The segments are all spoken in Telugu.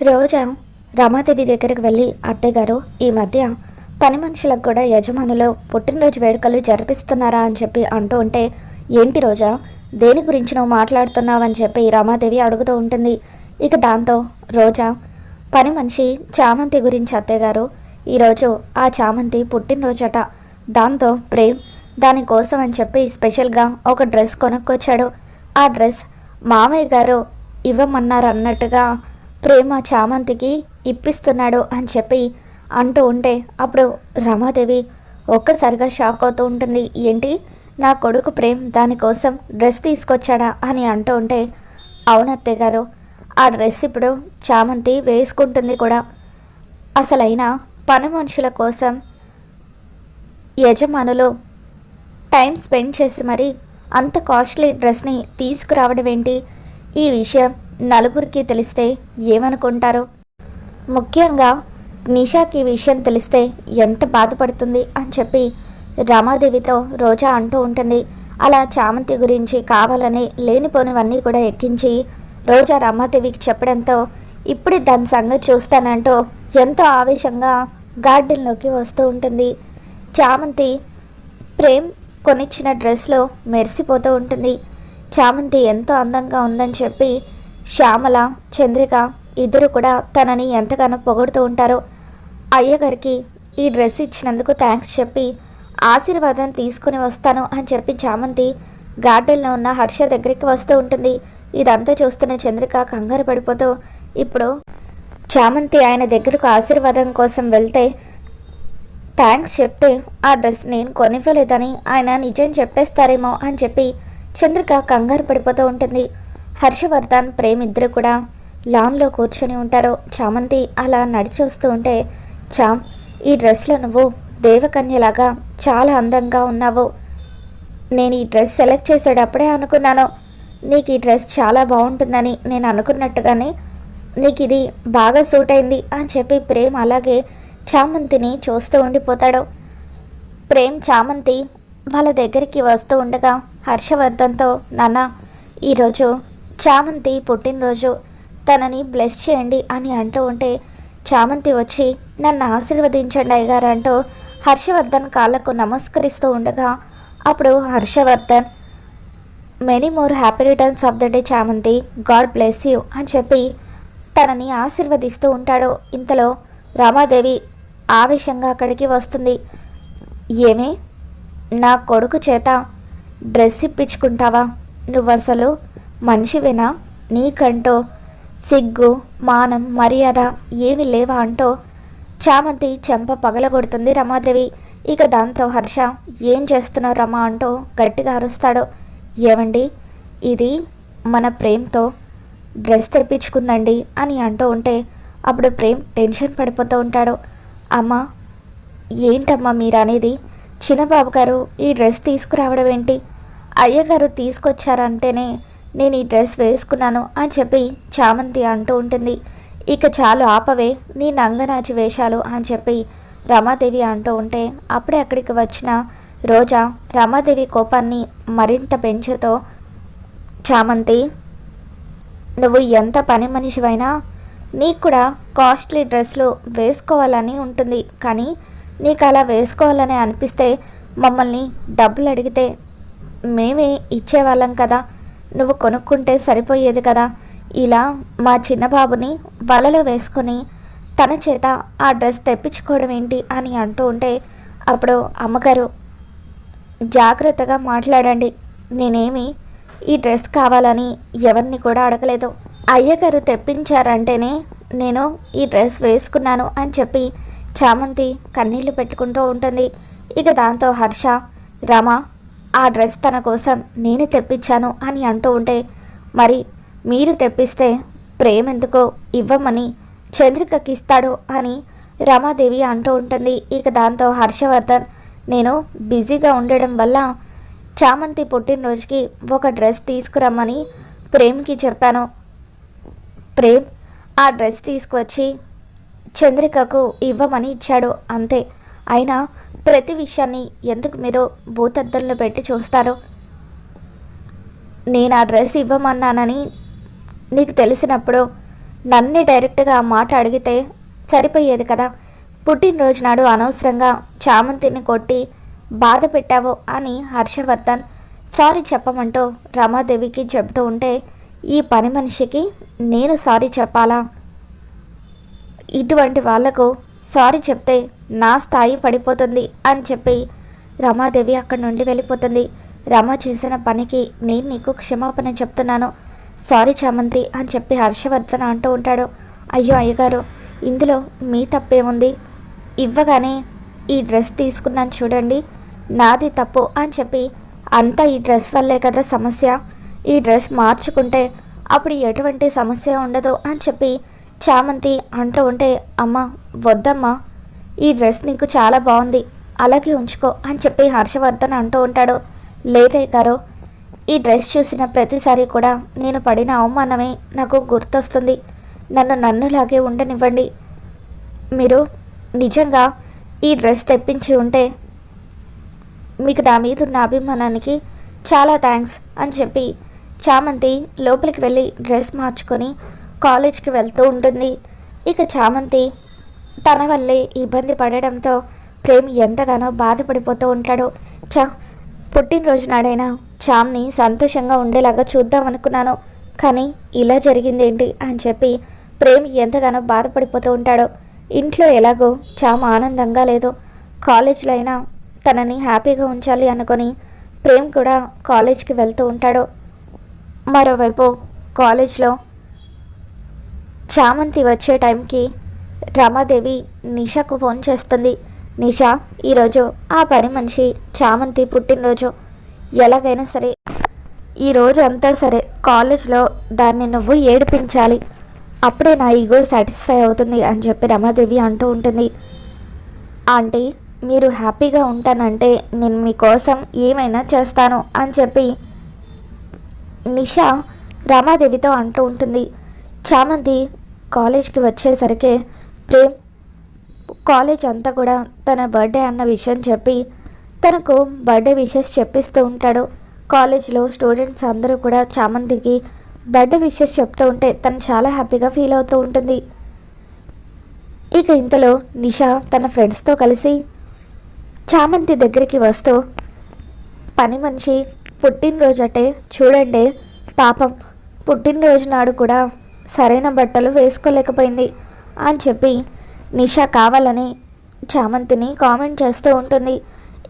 రోజా రమాదేవి దగ్గరికి వెళ్ళి అత్తయ్యగారు ఈ మధ్య పని మనుషులకు కూడా యజమానులు పుట్టినరోజు వేడుకలు జరిపిస్తున్నారా? అని చెప్పి అంటూ ఉంటే ఏంటి రోజా దేని గురించి నువ్వు మాట్లాడుతున్నావని చెప్పి రమాదేవి అడుగుతూ ఉంటుంది. ఇక దాంతో రోజా పని మనిషి చామంతి గురించి అత్తయ్యగారు ఈరోజు ఆ చామంతి పుట్టినరోజట. దాంతో ప్రేమ్ దానికోసం అని చెప్పి స్పెషల్గా ఒక డ్రెస్ కొనుక్కొచ్చాడు. ఆ డ్రెస్ మామయ్య గారు ఇవ్వమన్నారు అన్నట్టుగా ప్రేమ చామంతికి ఇప్పిస్తున్నాడు అని చెప్పి అంటూ ఉంటే అప్పుడు రమాదేవి ఒక్కసారిగా షాక్ అవుతూ ఉంటుంది. ఏంటి? నా కొడుకు ప్రేమ్ దానికోసం డ్రెస్ తీసుకొచ్చాడా అని అంటూ ఉంటే అవునత్తయ్య గారు ఆ డ్రెస్ ఇప్పుడు చామంతి వేసుకుంటుంది కూడా. అసలైన పని మనుషుల కోసం యజమానులు టైం స్పెండ్ చేసి మరి అంత కాస్ట్లీ డ్రెస్ని తీసుకురావడం ఏంటి? ఈ విషయం నలుగురికి తెలిస్తే ఏమనుకుంటారు? ముఖ్యంగా నిషాకి విషయం తెలిస్తే ఎంత బాధపడుతుంది అని చెప్పి రమాదేవితో రోజా అంటూ ఉంటుంది. అలా చామంతి గురించి కావాలని లేనిపోనివన్నీ కూడా ఎక్కించి రోజా రమాదేవికి చెప్పడంతో ఇప్పుడే దాని సంగతి చూస్తానంటూ ఎంతో ఆవేశంగా గార్డెన్లోకి వస్తూ ఉంటుంది. చామంతి ప్రేమ్ కొనిచ్చిన డ్రెస్లో మెరిసిపోతూ ఉంటుంది. చామంతి ఎంతో అందంగా ఉందని చెప్పి శ్యామల చంద్రిక ఇద్దరు కూడా తనని ఎంతగానో పొగుడుతూ ఉంటారు. అయ్యగారికి ఈ డ్రెస్ ఇచ్చినందుకు థ్యాంక్స్ చెప్పి ఆశీర్వాదం తీసుకుని వస్తాను అని చెప్పి చామంతి గార్డెన్లో ఉన్న హర్ష దగ్గరికి వస్తూ ఉంటుంది. ఇదంతా చూస్తున్న చంద్రిక కంగారు పడిపోతూ ఇప్పుడు చామంతి ఆయన దగ్గరకు ఆశీర్వాదం కోసం వెళ్తే థ్యాంక్స్ చెప్తే ఆ డ్రెస్ నేను కొనివ్వలేదని ఆయన నిజం చెప్పేస్తారేమో అని చెప్పి చంద్రిక కంగారు పడిపోతూ ఉంటుంది. హర్షవర్ధన్ ప్రేమ్ ఇద్దరు కూడా లాన్లో కూర్చొని ఉంటారు. చామంతి అలా నడిచి వస్తూ ఉంటే చామ్ ఈ డ్రెస్లో నువ్వు దేవకన్యలాగా చాలా అందంగా ఉన్నావు. నేను ఈ డ్రెస్ సెలెక్ట్ చేసేటప్పుడే అనుకున్నాను. నీకు ఈ డ్రెస్ చాలా బాగుంటుందని నేను అనుకున్నట్టుగానే నీకు ఇది బాగా సూట్ అయింది అని చెప్పి ప్రేమ్ అలాగే చామంతిని చూస్తూ ఉండిపోతాడు. ప్రేమ్ చామంతి వాళ్ళ దగ్గరికి వస్తూ ఉండగా హర్షవర్ధన్తో నాన్న ఈరోజు చామంతి పుట్టినరోజు తనని బ్లెస్ చేయండి అని అంటూ ఉంటే చామంతి వచ్చి నన్ను ఆశీర్వదించండి అయ్యగారు అంటూ హర్షవర్ధన్ కాళ్ళకు నమస్కరిస్తూ ఉండగా అప్పుడు Harshavardhan many more happy returns of the day Chamanthi. God bless you అని చెప్పి తనని ఆశీర్వదిస్తూ ఉంటాడు. ఇంతలో రామాదేవి ఆవేశంగా అక్కడికి వస్తుంది. ఏమే? నా కొడుకు చేత డ్రెస్ ఇప్పించుకుంటావా? నువ్వు అసలు మనిషివేనా? నీకంటో సిగ్గు మానం మర్యాద ఏమి లేవా అంటూ చామంతి చెంప పగలగొడుతుంది రమాదేవి. ఇక దాంతో హర్ష ఏం చేస్తున్నావు రమా? అంటూ గట్టిగా అరుస్తాడు. ఏమండి ఇది మన ప్రేమ్తో డ్రెస్ తెప్పించుకుందండి అని అంటూ ఉంటే అప్పుడు ప్రేమ్ టెన్షన్ పడిపోతూ ఉంటాడు. అమ్మ ఏంటమ్మా మీరు అనేది చిన్నబాబు గారు ఈ డ్రెస్ తీసుకురావడం ఏంటి అయ్యగారు తీసుకొచ్చారంటేనే నేను ఈ డ్రెస్ వేసుకున్నాను అని చెప్పి చామంతి అంటూ ఉంటుంది. ఇక చాలు ఆపవే నీ నంగనాచి వేషాలు అని చెప్పి రమాదేవి అంటూ ఉంటే అప్పుడే అక్కడికి వచ్చిన రోజా రమాదేవి కోపాన్ని మరింత పెంచుతో చామంతి నువ్వు ఎంత పని మనిషివైనా నీకు కూడా కాస్ట్లీ డ్రెస్లు వేసుకోవాలని ఉంటుంది. కానీ నీకు అలా వేసుకోవాలని అనిపిస్తే మమ్మల్ని డబ్బులు అడిగితే మేమే ఇచ్చేవాళ్ళం కదా. నువ్వు కొనుక్కుంటే సరిపోయేది కదా. ఇలా మా చిన్న బాబుని వలలో వేసుకొని తన చేత ఆ డ్రెస్ తెప్పించుకోవడం ఏంటి అని అంటూ ఉంటే అప్పుడు అమ్మగారు జాగ్రత్తగా మాట్లాడండి. నేనేమి ఈ డ్రెస్ కావాలని ఎవరిని కూడా అడగలేదు. అయ్యగారు తెప్పించారంటేనే నేను ఈ డ్రెస్ వేసుకున్నాను అని చెప్పి చామంతి కన్నీళ్ళు పెట్టుకుంటూ ఉంటుంది. ఇక దాంతో హర్ష రమ ఆ డ్రెస్ తన కోసం నేను తెప్పించాను అని అంటూ ఉంటే మరి మీరు తెప్పిస్తే ప్రేమెందుకో ఇవ్వమని చంద్రికకి ఇస్తాడు అని రమాదేవి అంటూ ఉంటుంది. ఇక దాంతో హర్షవర్ధన్ నేను బిజీగా ఉండడం వల్ల చామంతి పుట్టినరోజుకి ఒక డ్రెస్ తీసుకురమ్మని ప్రేమ్కి చెప్పాను. ప్రేమ్ ఆ డ్రెస్ తీసుకువచ్చి చంద్రికకు ఇవ్వమని ఇచ్చాడు. అంతే. అయినా ప్రతి విషయాన్ని ఎందుకు మీరు భూతద్దంలో పెట్టి చూస్తారు? నేను ఆ డ్రెస్ ఇవ్వమన్నానని నీకు తెలిసినప్పుడు నన్నే డైరెక్ట్గా ఆ మాట అడిగితే సరిపోయేది కదా? పుట్టినరోజు నాడు అనవసరంగా చామంతిని కొట్టి బాధ పెట్టావు అని హర్షవర్ధన్ సారీ చెప్పమంటూ రమాదేవికి చెబుతూ ఉంటే ఈ పని మనిషికి నేను సారీ చెప్పాలా? ఇటువంటి వాళ్ళకు సారీ చెప్తే నా స్థాయి పడిపోతుంది అని చెప్పి రమాదేవి అక్కడి నుండి వెళ్ళిపోతుంది. రమ చేసిన పనికి నేను నీకు క్షమాపణ చెప్తున్నాను. సారీ చామంతి అని చెప్పి హర్షవర్ధన్ అంటూ ఉంటాడు. అయ్యో అయ్యగారు ఇందులో మీ తప్పేముంది? ఇవ్వగానే ఈ డ్రెస్ తీసుకున్నాను చూడండి. నాది తప్పు అని చెప్పి అంతా ఈ డ్రెస్ వల్లే కదా సమస్య? ఈ డ్రెస్ మార్చుకుంటే అప్పుడు ఎటువంటి సమస్య ఉండదు అని చెప్పి చామంతి అంటూ ఉంటే అమ్మ వద్దమ్మా ఈ డ్రెస్ నీకు చాలా బాగుంది అలాగే ఉంచుకో అని చెప్పి హర్షవర్ధన్ అంటూ ఉంటాడు. లేదే గారు ఈ డ్రెస్ చూసిన ప్రతిసారి కూడా నేను పడిన అవమానమే నాకు గుర్తొస్తుంది. నన్ను నన్నులాగే ఉండనివ్వండి. మీరు నిజంగా ఈ డ్రెస్ తెప్పించి ఉంటే మీకు నా మీద ఉన్న అభిమానానికి చాలా థ్యాంక్స్ అని చెప్పి చామంతి లోపలికి వెళ్ళి డ్రెస్ మార్చుకొని కాలేజ్కి వెళ్తూ ఉంటుంది. ఇక చామంతి తన వల్లే ఇబ్బంది పడడంతో ప్రేమ్ ఎంతగానో బాధపడిపోతూ ఉంటాడు. చా పుట్టినరోజు నాడైనా చామ్ని సంతోషంగా ఉండేలాగా చూద్దాం అనుకున్నాను. కానీ ఇలా జరిగిందేంటి అని చెప్పి ప్రేమ్ ఎంతగానో బాధపడిపోతూ ఉంటాడు. ఇంట్లో ఎలాగో చామ్ ఆనందంగా లేదు. కాలేజ్లో అయినా తనని హ్యాపీగా ఉంచాలి అనుకొని ప్రేమ్ కూడా కాలేజ్కి వెళ్తూ ఉంటాడు. మరోవైపు కాలేజ్లో చామంతి వచ్చే టైంకి రమాదేవి నిషాకు ఫోన్ చేస్తుంది. నిషా ఈరోజు ఆ పని మనిషి చామంతి పుట్టినరోజు. ఎలాగైనా సరే ఈరోజు అంతా సరే కాలేజ్లో దాన్ని నువ్వు ఏడిపించాలి. అప్పుడే నా ఈగో సాటిస్ఫై అవుతుంది అని చెప్పి రమాదేవి అంటూ ఉంటుంది. ఆంటీ మీరు హ్యాపీగా ఉంటానంటే నేను మీకోసం ఏమైనా చేస్తాను అని చెప్పి నిషా రమాదేవితో అంటూ ఉంటుంది. చామంతి కాలేజ్కి వచ్చేసరికి ప్రేమ్ కాలేజ్ అంతా కూడా తన బర్త్డే అన్న విషయం చెప్పి తనకు బర్త్డే విషెస్ చెప్పిస్తూ ఉంటాడు. కాలేజ్లో స్టూడెంట్స్ అందరూ కూడా చామంతికి బర్త్డే విషెస్ చెప్తూ ఉంటే తను చాలా హ్యాపీగా ఫీల్ అవుతూ ఉంటుంది. ఇక ఇంతలో నిషా తన ఫ్రెండ్స్తో కలిసి చామంతి దగ్గరికి వస్తూ పని మనిషి పుట్టినరోజటే చూడండి పాపం పుట్టినరోజు నాడు కూడా సరైన బట్టలు వేసుకోలేకపోయింది. అని చెప్పి నిషా కావాలని చామంతిని కామెంట్ చేస్తూ ఉంటుంది.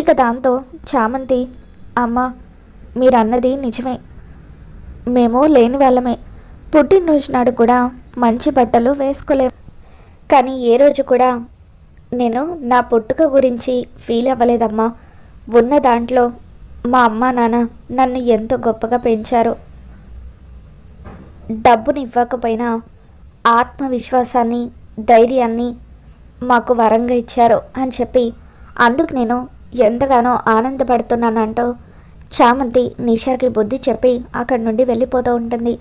ఇక దాంతో చామంతి అమ్మ మీరు అన్నది నిజమే. మేము లేని వాళ్ళమే. పుట్టినరోజు నాడు కూడా మంచి బట్టలు వేసుకోలేము కానీ ఏ రోజు కూడా నేను నా పుట్టుక గురించి ఫీల్ అవ్వలేదమ్మా. ఉన్న దాంట్లో మా అమ్మ నాన్న నన్ను ఎంతో గొప్పగా పెంచారు. డబ్బుని ఇవ్వకపోయినా ఆత్మవిశ్వాసాన్ని ధైర్యాన్ని మాకు వరంగా ఇచ్చారు అని చెప్పి అందుకు నేను ఎంతగానో ఆనందపడుతున్నానంటూ చామంతి నిషాకి బుద్ధి చెప్పి అక్కడి నుండి వెళ్ళిపోతూ ఉంటుంది.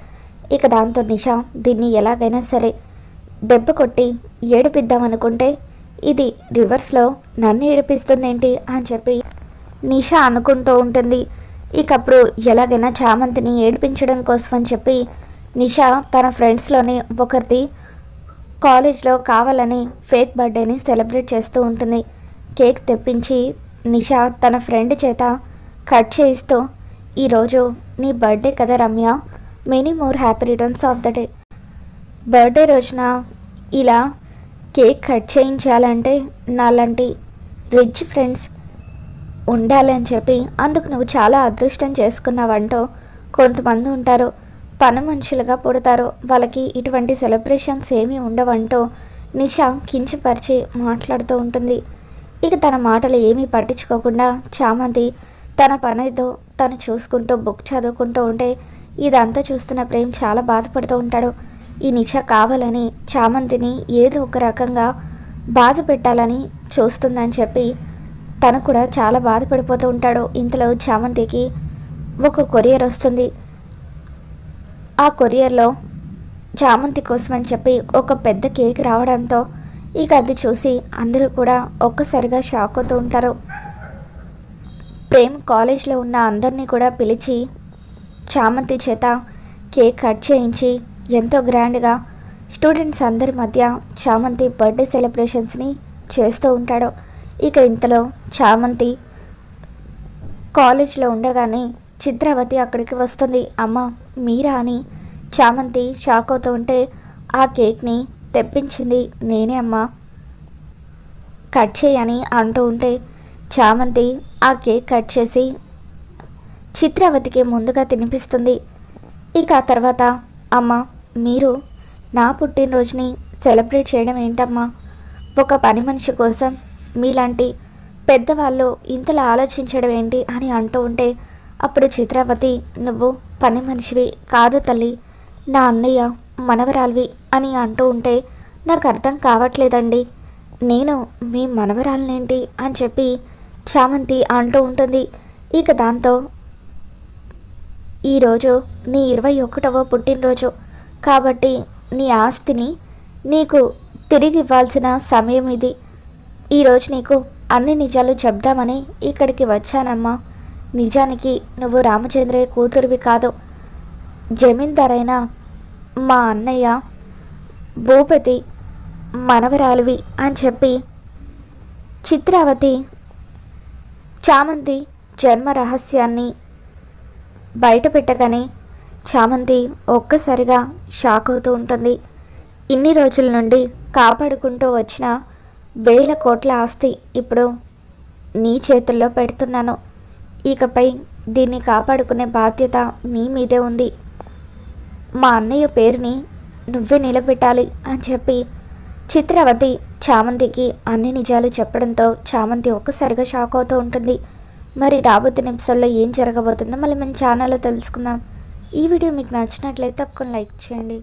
ఇక దాంతో నిషా దీన్ని ఎలాగైనా సరే దెబ్బ కొట్టి ఏడిపిద్దామనుకుంటే ఇది రివర్స్లో నన్ను ఏడిపిస్తుందేంటి అని చెప్పి నిషా అనుకుంటూ ఉంటుంది. ఇకప్పుడు ఎలాగైనా చామంతిని ఏడిపించడం కోసం అని చెప్పి నిషా తన ఫ్రెండ్స్లోని ఒకరిది కాలేజ్లో కావాలని ఫేక్ బర్త్డేని సెలబ్రేట్ చేస్తూ ఉంటుంది. కేక్ తెప్పించి నిషా తన ఫ్రెండ్ చేత కట్ చేయిస్తూ ఈరోజు నీ బర్త్డే కదా Ramya many more happy returns of the day. Birthday రోజున ఇలా కేక్ కట్ చేయించాలంటే నాలాంటి రిచ్ ఫ్రెండ్స్ ఉండాలి అని చెప్పి అందుకు నువ్వు చాలా అదృష్టం చేసుకున్నావంటూ కొంతమంది ఉంటారు. పని మనుషులుగా పుడతారు. వాళ్ళకి ఇటువంటి సెలబ్రేషన్స్ ఏమీ ఉండవంటూ నిషా కించపరిచి మాట్లాడుతూ ఉంటుంది. ఇక తన మాటలు ఏమీ పట్టించుకోకుండా చామంతి తన పనితో తను చూసుకుంటూ బుక్ చదువుకుంటూ ఉంటే ఇదంతా చూస్తున్న ప్రేమ్ చాలా బాధపడుతూ ఉంటాడు. ఈ నిష కావాలని చామంతిని ఏదో ఒక రకంగా బాధ పెట్టాలని చూస్తుందని చెప్పి తను కూడా చాలా బాధపడిపోతూ ఉంటాడు. ఇంతలో చామంతికి ఒక కొరియర్ వస్తుంది. ఆ కొరియర్లో చామంతి కోసం అని చెప్పి ఒక పెద్ద కేక్ రావడంతో ఇక అది చూసి అందరూ కూడా ఒక్కసారిగా షాక్ అవుతూ ఉంటారు. ప్రేమ్ కాలేజ్లో ఉన్న అందరినీ కూడా పిలిచి చామంతి చేత కేక్ కట్ చేయించి ఎంతో గ్రాండ్గా స్టూడెంట్స్ అందరి మధ్య చామంతి బర్త్డే సెలబ్రేషన్స్ని చేస్తూ ఉంటాడు. ఇక ఇంతలో చామంతి కాలేజ్లో ఉండగానే చిత్రావతి అక్కడికి వస్తుంది. అమ్మ మీరా అని చామంతి షాక్ అవుతూ ఉంటే ఆ కేక్ని తెప్పించింది నేనే అమ్మా. కట్ చేయని అంటూ ఉంటే చామంతి ఆ కేక్ కట్ చేసి చిత్రావతికి ముందుగా తినిపిస్తుంది. ఇక ఆ తర్వాత అమ్మ మీరు నా పుట్టినరోజుని సెలబ్రేట్ చేయడం ఏంటమ్మా? ఒక పని మనిషి కోసం మీలాంటి పెద్దవాళ్ళు ఇంతలా ఆలోచించడం ఏంటి అని అంటూ ఉంటే అప్పుడు చిత్రావతి నువ్వు పని మనిషివి కాదు తల్లి. నా అన్నయ్య మనవరాలివి అని అంటూ ఉంటే నాకు అర్థం కావట్లేదండి. నేను మీ మనవరాలనేంటి? అని చెప్పి చామంతి అంటూ ఉంటుంది. ఇక దాంతో ఈరోజు నీ ఇరవై ఒకటవ పుట్టినరోజు. కాబట్టి నీ ఆస్తిని నీకు తిరిగి ఇవ్వాల్సిన సమయం ఇది. ఈరోజు నీకు అన్ని నిజాలు చెప్దామని ఇక్కడికి వచ్చానమ్మా. నిజానికి నువ్వు రామచంద్రయ్య కూతురివి కాదు. జమీందారైన మా అన్నయ్య భూపతి మనవరాలివి అని చెప్పి చిత్రావతి చామంతి జన్మ రహస్యాన్ని బయట పెట్టగానే చామంతి ఒక్కసారిగా షాక్ అవుతూ ఉంటుంది. ఇన్ని రోజుల నుండి కాపాడుకుంటూ వచ్చిన వేల కోట్ల ఆస్తి ఇప్పుడు నీ చేతుల్లో పెడుతున్నాను. ఇకపై దీన్ని కాపాడుకునే బాధ్యత నీ మీదే ఉంది. మా అన్నయ్య పేరుని నువ్వే నిలబెట్టాలి అని చెప్పి చిత్రవతి చామంతికి అన్ని నిజాలు చెప్పడంతో చామంతి ఒక్కసారిగా షాక్ అవుతూ ఉంటుంది. మరి రాబోతున్న ఎపిసోడ్లో ఏం జరగబోతుందో మళ్ళీ మన ఛానల్లో తెలుసుకుందాం. ఈ వీడియో మీకు నచ్చినట్లయితే తప్పకుండా లైక్ చేయండి.